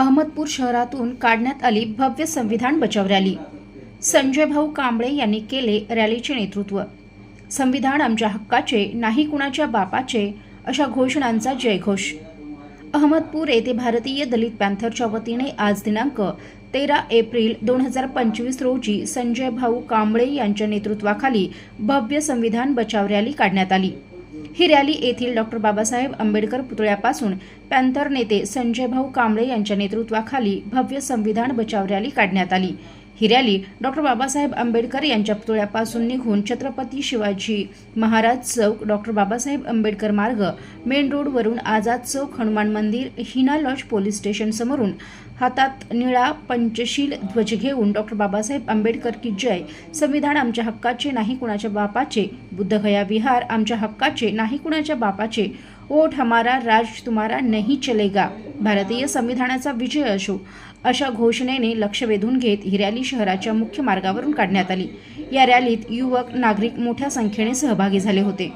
अहमदपूर शहरातून काढण्यात आली भव्य संविधान बचाव रॅली. संजय भाऊ कांबळे यांनी केले रॅलीचे नेतृत्व. संविधान आमच्या हक्काचे नाही कुणाच्या बापाचे अशा घोषणांचा जयघोष. अहमदपूर येथे भारतीय दलित पॅन्थरच्या वतीने आज दिनांक तेरा एप्रिल दोन हजार पंचवीस रोजी संजय भाऊ कांबळे यांच्या नेतृत्वाखाली भव्य संविधान बचाव रॅली काढण्यात आली. ही रॅली येथील डॉक्टर बाबासाहेब आंबेडकर पुतळ्यापासून पॅन्थर नेते संजय भाऊ कांबळे यांच्या नेतृत्वाखाली भव्य संविधान बचाव रॅली काढण्यात आली. ही रॅली डॉक्टर बाबासाहेब आंबेडकर यांच्या पुतळ्यापासून निघून छत्रपती शिवाजी महाराज चौक डॉक्टर बाबासाहेब आंबेडकर मार्ग मेन रोडवरून आझाद चौक हनुमान मंदिर हिना लॉज पोलीस स्टेशन समोरून हातात निळा पंचशील ध्वज घेऊन डॉक्टर बाबासाहेब आंबेडकर की जय संविधान आमच्या हक्काचे नाही कुणाच्या बापाचे बुद्धगया विहार आमच्या हक्काचे नाही कुणाच्या बापाचे ओठ हमारा राज तुम्हारा नहीं चलेगा. भारतीय संविधानाचा विजय असो. अशा घोषणेने लक्ष वेधून घेत ही रॅली शहराच्या मुख्य मार्गावरून काढण्यात आली. या रॅलीत युवक नागरिक मोठ्या संख्येने सहभागी झाले होते.